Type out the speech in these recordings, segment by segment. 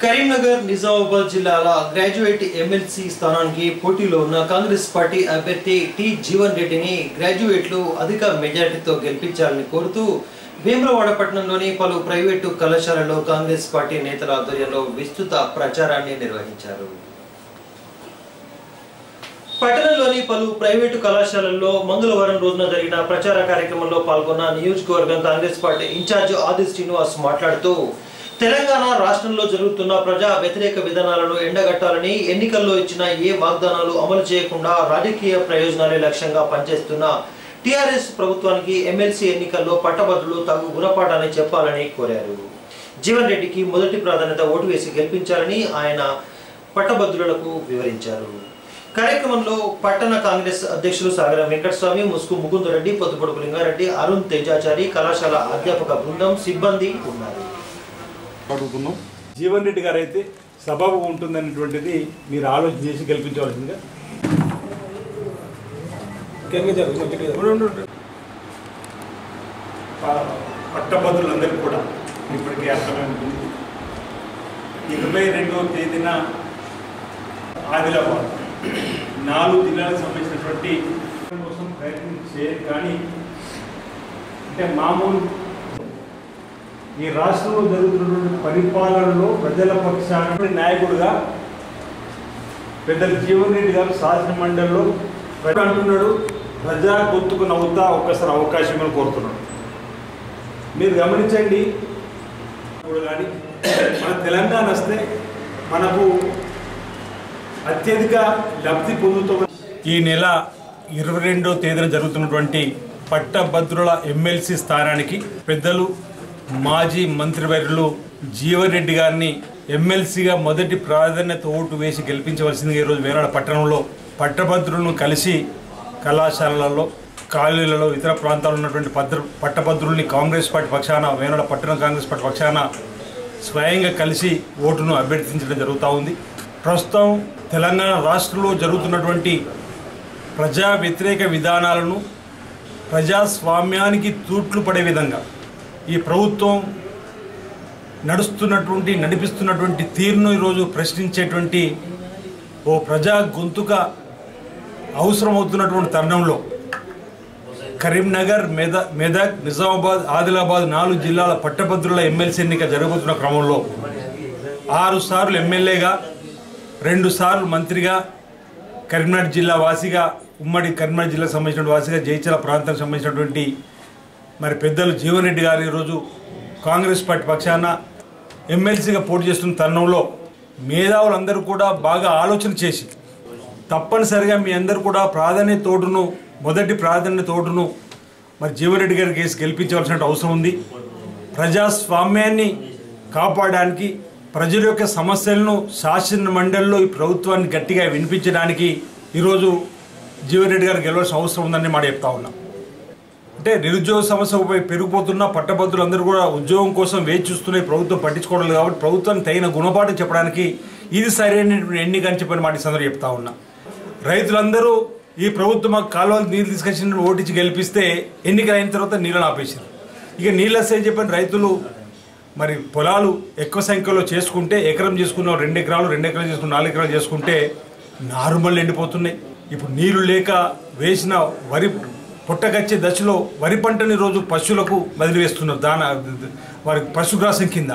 కరీంనగర్ నిజామాబాద్ జిల్లాల graduate MLC స్థానానికి పోటీలో ఉన్న కాంగ్రెస్ పార్టీ అభ్యర్థి టి జీవన్ రెడ్డిని గ్రాడ్యుయేట్లు అధిక మెజార్టీతో గెలిపించాలని కోరుతూ భీమరవాడ పట్టణంలోని పలు ప్రైవేటు కళాశాలలో కాంగ్రెస్ పార్టీ నేతల ఆధ్వర్యంలో విస్తృత ప్రచారాన్ని నిర్వహించారు. పట్టణంలోని పలు ప్రైవేటు కళాశాలల్లో మంగళవారం రోజున జరిగిన ప్రచార కార్యక్రమంలో పాల్గొన్న నియోజకవర్గం కాంగ్రెస్ పార్టీ ఇన్ఛార్జ్ ఆది శ్రీనివాస్ మాట్లాడుతూ తెలంగాణ రాష్ట్రంలో జరుగుతున్న ప్రజా వ్యతిరేక విధానాలను ఎండగట్టాలని ఎన్నికల్లో ఇచ్చిన ఏ వాగ్దానాలు అమలు చేయకుండా రాజకీయ ప్రయోజనాలే లక్ష్యంగా పనిచేస్తున్న టీఆర్ఎస్ ప్రభుత్వానికి ఎమ్మెల్సీ ఎన్నికల్లో పట్టభద్రులు తగు గుణపాఠాన్ని చెప్పాలని కోరారు. జీవన్ రెడ్డికి మొదటి ప్రాధాన్యత ఓటు వేసి గెలిపించాలని ఆయన పట్టభద్రులకు వివరించారు. కార్యక్రమంలో పట్టణ కాంగ్రెస్ అధ్యక్షులు సాగర వెంకటస్వామి ముసుకు ముకుందరెడ్డి పొద్దుపొడుపు లింగారెడ్డి అరుణ్ తేజాచారి కళాశాల అధ్యాపక బృందం సిబ్బంది ఉన్నారు. అడుగుతున్నాం జీవన్ రెడ్డి గారు అయితే సబబు ఉంటుందనేటువంటిది మీరు ఆలోచన చేసి గెలిపించవలసిందిగా. పట్టభద్రులందరికీ కూడా ఇప్పటికే అర్థమై ఉంటుంది ఇరవై రెండవ తేదీన ఆదిలాబాద్. నాలుగు జిల్లాలకు సంబంధించినటువంటి కోసం ప్రయత్నం చేయరు కానీ అంటే మామూలు ఈ రాష్ట్రంలో జరుగుతున్నటువంటి పరిపాలనలో ప్రజల పక్షాన నాయకుడుగా పెద్దలు జీవన్ రెడ్డి గారు శాసన మండలిలో అంటున్నాడు ప్రజా గొంతుకు నవ్వుతా ఒక్కసారి అవకాశం కోరుతున్నాడు. మీరు గమనించండి ఇప్పుడు కానీ మన తెలంగాణ వస్తే మనకు అత్యధిక లబ్ధి పొందుతున్న ఈ నెల ఇరవై రెండో తేదీన జరుగుతున్నటువంటి పట్టభద్రుల ఎమ్మెల్సీ స్థానానికి పెద్దలు మాజీ మంత్రివర్యులు జీవన్ రెడ్డి గారిని ఎమ్మెల్సీగా మొదటి ప్రాధాన్యత ఓటు వేసి గెలిపించవలసిందిగా ఈరోజు వేనాడ పట్టణంలో పట్టభద్రులను కలిసి కళాశాలలలో కాలేజీలలో ఇతర ప్రాంతాల్లో ఉన్నటువంటి భద్ర పట్టభద్రుల్ని కాంగ్రెస్ పార్టీ పక్షాన వేనాడ పట్టణ కాంగ్రెస్ పార్టీ పక్షాన స్వయంగా కలిసి ఓటును అభ్యర్థించడం జరుగుతూ ఉంది. ప్రస్తుతం తెలంగాణ రాష్ట్రంలో జరుగుతున్నటువంటి ప్రజా వ్యతిరేక విధానాలను ప్రజాస్వామ్యానికి తూట్లు పడే విధంగా ఈ ప్రభుత్వం నడుస్తున్నటువంటి నడిపిస్తున్నటువంటి తీరును ఈరోజు ప్రశ్నించేటువంటి ఓ ప్రజా గొంతుక అవసరమవుతున్నటువంటి తరుణంలో కరీంనగర్ మెద మెదక్ నిజామాబాద్ ఆదిలాబాద్ నాలుగు జిల్లాల పట్టభద్రుల ఎమ్మెల్సీ ఎన్నిక జరగబోతున్న క్రమంలో ఆరు సార్లు ఎమ్మెల్యేగా రెండు సార్లు మంత్రిగా కరీంనగర్ జిల్లా వాసిగా ఉమ్మడి కరీంనగర్ జిల్లాకు సంబంధించిన వాసిగా జైచల ప్రాంతానికి సంబంధించినటువంటి మరి పెద్దలు జీవన్ రెడ్డి గారు ఈరోజు కాంగ్రెస్ పార్టీ పక్షాన ఎమ్మెల్సీగా పోటీ చేస్తున్న తరుణంలో మేధావులందరూ కూడా బాగా ఆలోచన చేసి తప్పనిసరిగా మీ అందరూ కూడా ప్రాధాన్యత తోటును మొదటి ప్రాధాన్యత తోటును మరి జీవన్రెడ్డి గారి కేసు గెలిపించవలసిన అవసరం ఉంది. ప్రజాస్వామ్యాన్ని కాపాడడానికి ప్రజల యొక్క సమస్యలను శాసన మండలిలో ఈ ప్రభుత్వాన్ని గట్టిగా వినిపించడానికి ఈరోజు జీవన్ రెడ్డి గారు గెలవాల్సిన అవసరం ఉందని మాట చెప్తా ఉన్నాం. అంటే నిరుద్యోగ సమస్య ఉప- పెరిగిపోతున్న పట్టభద్రులందరూ కూడా ఉద్యోగం కోసం వేచి చూస్తున్నాయి. ప్రభుత్వం పట్టించుకోవడం కాబట్టి ప్రభుత్వం తగిన గుణపాఠం చెప్పడానికి ఇది సరైన ఎన్నిక అని చెప్పిన మాట ఈ చెప్తా ఉన్నా. రైతులందరూ ఈ ప్రభుత్వం మాకు కాలువలు నీళ్ళు తీసుకొచ్చిన ఓటించి గెలిపిస్తే ఎన్నికలు అయిన తర్వాత నీళ్ళని ఆపేశారు. ఇక నీళ్ళు వస్తాయని చెప్పిన రైతులు మరి పొలాలు ఎక్కువ సంఖ్యలో చేసుకుంటే ఎకరం చేసుకున్న రెండు ఎకరాలు రెండు ఎకరాలు చేసుకున్న నాలుగు ఎకరాలు చేసుకుంటే నారుమల్లు ఎండిపోతున్నాయి. ఇప్పుడు నీళ్ళు లేక వేసిన వరి పుట్టగచ్చే దశలో వరి పంటని రోజు పశువులకు వదిలివేస్తున్నారు దాన వారి పశుగ్రాసం కింద.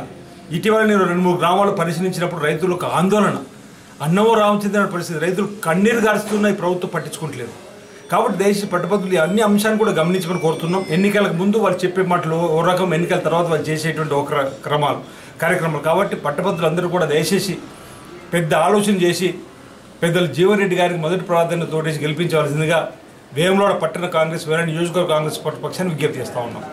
ఇటీవల నేను రెండు మూడు గ్రామాలు పరిశీలించినప్పుడు రైతులకు ఆందోళన. అన్నమో రామచంద్ర పరిస్థితి రైతులు కన్నీరు గారుస్తున్నాయి ప్రభుత్వం పట్టించుకుంటలేదు. కాబట్టి దేశ పట్టుబద్దులు అన్ని అంశాన్ని కూడా గమనించమని కోరుతున్నాం. ఎన్నికలకు ముందు వాళ్ళు చెప్పే మాటలు ఓ రకం ఎన్నికల తర్వాత వాళ్ళు చేసేటువంటి ఒక క్రమాలు కార్యక్రమాలు. కాబట్టి పట్టభద్రులు అందరూ కూడా దయచేసి పెద్ద ఆలోచన చేసి పెద్దలు జీవన్ రెడ్డి గారికి మొదటి ప్రాధాన్యత తోటేసి గెలిపించవలసిందిగా వేములవాడ పట్టణ కాంగ్రెస్ వేరే నియోజకవర్గ కాంగ్రెస్ పక్షాన్ని విజ్ఞప్తి చేస్తా ఉన్నాం.